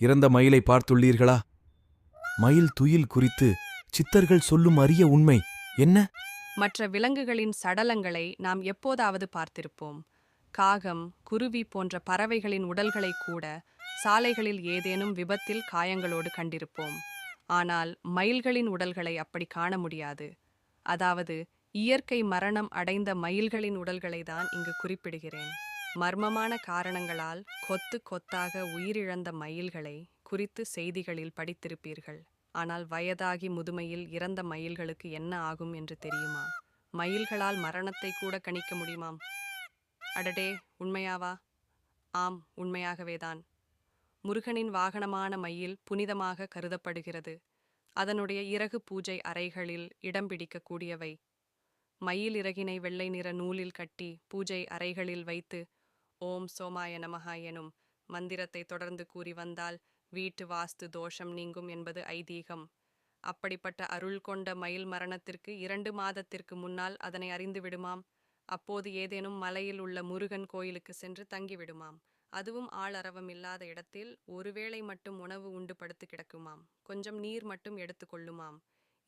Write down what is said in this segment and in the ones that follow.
இறந்த மயிலை பார்த்துள்ளீர்களா? மயில் துயில் குறித்து சித்தர்கள் சொல்லும் அரிய உண்மை என்ன? மற்ற விலங்குகளின் சடலங்களை நாம் எப்போதாவது பார்த்திருப்போம். காகம் குருவி போன்ற பறவைகளின் உடல்களை கூட சாலைகளில் ஏதேனும் விபத்தில் காயங்களோடு கண்டிருப்போம். ஆனால் மயில்களின் உடல்களை அப்படி காண முடியாது. அதாவது இயற்கை மரணம் அடைந்த மயில்களின் உடல்களை தான் இங்கு குறிப்பிடுகிறேன். மர்மமான காரணங்களால் கொத்து கொத்தாக உயிரிழந்த மயில்களை குறித்து செய்திகளில் படித்திருப்பீர்கள். ஆனால் வயதாகி முதுமையில் இறந்த மயில்களுக்கு என்ன ஆகும் என்று தெரியுமா? மயில்களால் மரணத்தை கூட கணிக்க முடியுமாம்? அடடே உண்மையாவா? ஆம் உண்மையாகவேதான். முருகனின் வாகனமான மயில் புனிதமாக கருதப்படுகிறது. அதனுடைய இறகு பூஜை அறைகளில் இடம் பிடிக்கக்கூடியவை. மயில் இறகினை வெள்ளை நிற நூலில் கட்டி பூஜை அறைகளில் வைத்து ஓம் சோமாய நமஹா எனும் மந்திரத்தை தொடர்ந்து கூறி வந்தால் வீட்டு வாஸ்து தோஷம் நீங்கும் என்பது ஐதீகம். அப்படிப்பட்ட அருள் கொண்ட மயில் மரணத்திற்கு இரண்டு மாதத்திற்கு முன்னால் அதனை அறிந்து விடுமாம். அப்போது ஏதேனும் மலையில் உள்ள முருகன் கோயிலுக்கு சென்று தங்கிவிடுமாம் அதுவும் ஆளரவம் இல்லாத இடத்தில் ஒருவேளை மட்டும் உணவு உண்டு படுத்து கிடக்குமாம். கொஞ்சம் நீர் மட்டும் எடுத்துக்கொள்ளுமாம்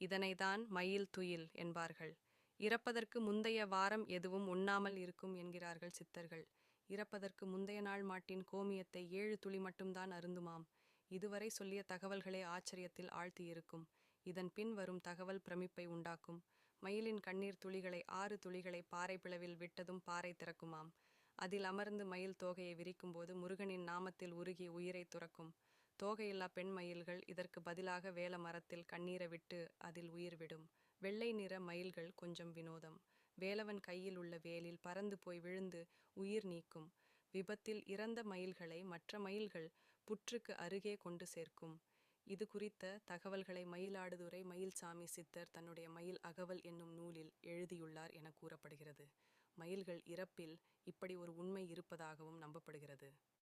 இதனைதான் மயில் துயில் என்பார்கள். இறப்பதற்கு முந்தைய வாரம் எதுவும் உண்ணாமல் இருக்கும் என்கிறார்கள் சித்தர்கள். இறப்பதற்கு முந்தைய நாள் மாட்டின் கோமியத்தை ஏழு துளி மட்டும்தான் அருந்துமாம். இதுவரை சொல்லிய தகவல்களே ஆச்சரியத்தில் ஆழ்த்தியிருக்கும். இதன் பின் வரும் தகவல் பிரமிப்பை உண்டாக்கும். மயிலின் கண்ணீர் துளிகளை ஆறு துளிகளை பாறை பிளவில் விட்டதும் பாறை திறக்குமாம். அதில் அமர்ந்து மயில் தோகையை விரிக்கும்போது முருகனின் நாமத்தில் உருகி உயிரை துறக்கும். தோகையில்லா பெண் மயில்கள் இதற்கு பதிலாக வேல மரத்தில் கண்ணீரை விட்டு அதில் உயிர் விடும். வெள்ளை நிற மயில்கள் கொஞ்சம் வினோதம். வேலவன் கையில் உள்ள வேலில் பறந்து போய் விழுந்து உயிர் நீக்கும். விபத்தில் இறந்த மயில்களை மற்ற மயில்கள் புற்றுக்கு அருகே கொண்டு சேர்க்கும். இது குறித்த தகவல்களை மயிலாடுதுறை மயில்சாமி சித்தர் தன்னுடைய மயில் அகவல் என்னும் நூலில் எழுதியுள்ளார் என கூறப்படுகிறது. மயில்கள் இறப்பில் இப்படி ஒரு உண்மை இருப்பதாகவும் நம்பப்படுகிறது.